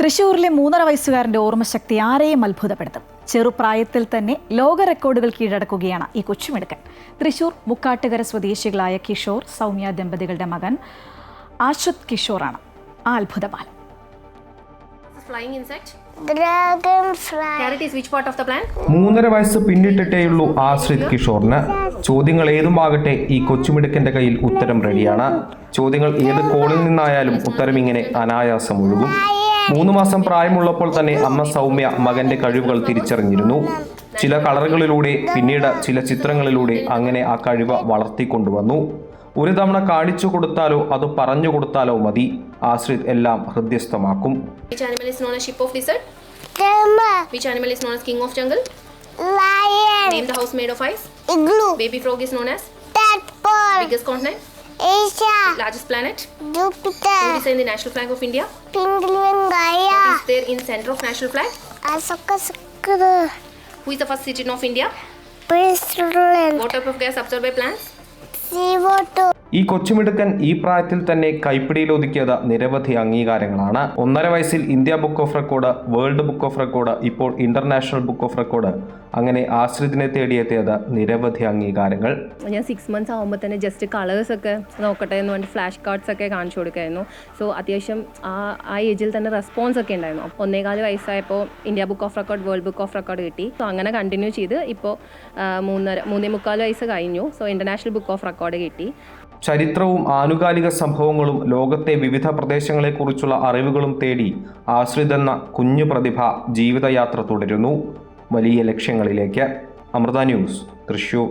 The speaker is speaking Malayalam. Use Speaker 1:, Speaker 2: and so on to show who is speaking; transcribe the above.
Speaker 1: തൃശൂരിലെ മൂന്നര വയസ്സുകാരന്റെ ഓർമ്മശക്തി ആരെയും അത്ഭുതപ്പെടുത്തും. ചെറുപ്രായത്തിൽ തന്നെ ലോക റെക്കോർഡുകൾ കീഴടക്കുകയാണ് ഈ കൊച്ചുമിടുക്കൻ. തൃശൂർ മുക്കാട്ടുകര സ്വദേശികളായ കിഷോർ സൗമ്യ ദമ്പതികളുടെ മകൻ ആശ്വത് കിഷോറാണ് ആ അത്ഭുത ബാലൻ
Speaker 2: flying insect.
Speaker 3: Dragonfly.
Speaker 2: Carrot is which part of the plant?
Speaker 4: മൂന്നര വയസ്സ് പിന്നിട്ടിട്ടേയുള്ളൂ ആശ്രിത് കിഷോറിന്. ചോദ്യങ്ങൾ ഏതുമാകട്ടെ ഈ കൊച്ചുമിടുക്കന്റെ കയ്യിൽ ഉത്തരം റെഡിയാണ് ചോദ്യങ്ങൾ ഏത് കോണിൽ നിന്നായാലും ഉത്തരം ഇങ്ങനെ അനായാസം ഒഴുകും. മൂന്ന് മാസം പ്രായമുള്ളപ്പോൾ തന്നെ അമ്മ സൗമ്യ മകന്റെ കഴിവുകൾ തിരിച്ചറിഞ്ഞിരുന്നു ചില കളറുകളിലൂടെ പിന്നീട് ചില ചിത്രങ്ങളിലൂടെ അങ്ങനെ ആ കഴിവ് വളർത്തിക്കൊണ്ടുവന്നു ഒരു തവണ കാണിച്ചു കൊടുത്താലോ അത് പറഞ്ഞു കൊടുത്താലോ മതി ആശ്രിത് എല്ലാം ഹൃദ്യസ്ഥമാക്കും
Speaker 2: Which animal is known as ship of desert?
Speaker 3: Camel.
Speaker 2: Which animal is known as king of jungle?
Speaker 3: Lion.
Speaker 2: Name the house made of ice.
Speaker 3: Igloo.
Speaker 2: Baby frog is known as
Speaker 3: Tadpole.
Speaker 2: biggest continent,
Speaker 3: Asia.
Speaker 2: largest planet. Jupiter. Who
Speaker 3: Jupiter.
Speaker 2: design the national flag of India?
Speaker 3: Penguin Gaia.
Speaker 2: Is there in center of national flag?
Speaker 3: Asoka Sakura.
Speaker 2: Who is the first citizen of India?
Speaker 3: President.
Speaker 2: What type of gas absorbed by plants?
Speaker 3: CO2.
Speaker 4: ഈ കൊച്ചുമിടുക്കൻ ഈ പ്രായത്തിൽ തന്നെ കൈപ്പിടിയിൽ ഒതുക്കിയത് നിരവധി അംഗീകാരങ്ങളാണ്. ഒന്നര വയസ്സിൽ India book of record world book of record ഇപ്പോൾ ഇന്റർനാഷണൽ ബുക്ക് ഓഫ് റെക്കോർഡ് അങ്ങനെ ആശ്രിതിനെ തേടിയെത്തിയത് നിരവധി അംഗീകാരങ്ങൾ.
Speaker 5: ഞാൻ സിക്സ് മന്ത്സ് ആകുമ്പോൾ തന്നെ ജസ്റ്റ് കളേഴ്സ് ഒക്കെ നോക്കട്ടെ എന്ന് പറഞ്ഞിട്ട് ഫ്ലാഷ് കാർഡ്സ് ഒക്കെ കാണിച്ചു കൊടുക്കായിരുന്നു. സോ അത്യാവശ്യം ആ ആ ഏജിൽ തന്നെ റെസ്പോൺസ് ഒക്കെ ഉണ്ടായിരുന്നു. ഒന്നേകാൽ വയസ്സായപ്പോൾ India book of record world book of record കിട്ടി. സോ അങ്ങനെ കണ്ടിന്യൂ ചെയ്ത് ഇപ്പോൾ മൂന്നര മൂന്നേ മുക്കാൽ വയസ്സ് കഴിഞ്ഞു. So international book of record കിട്ടി.
Speaker 4: ചരിത്രവും ആനുകാലിക സംഭവങ്ങളും ലോകത്തെ വിവിധ പ്രദേശങ്ങളെക്കുറിച്ചുള്ള അറിവുകളും തേടി ആശ്രിതെന്ന കുഞ്ഞു പ്രതിഭ ജീവിതയാത്ര തുടരുന്നു. വലിയ ലക്ഷ്യങ്ങളിലേക്ക്. അമൃത ന്യൂസ് തൃശൂർ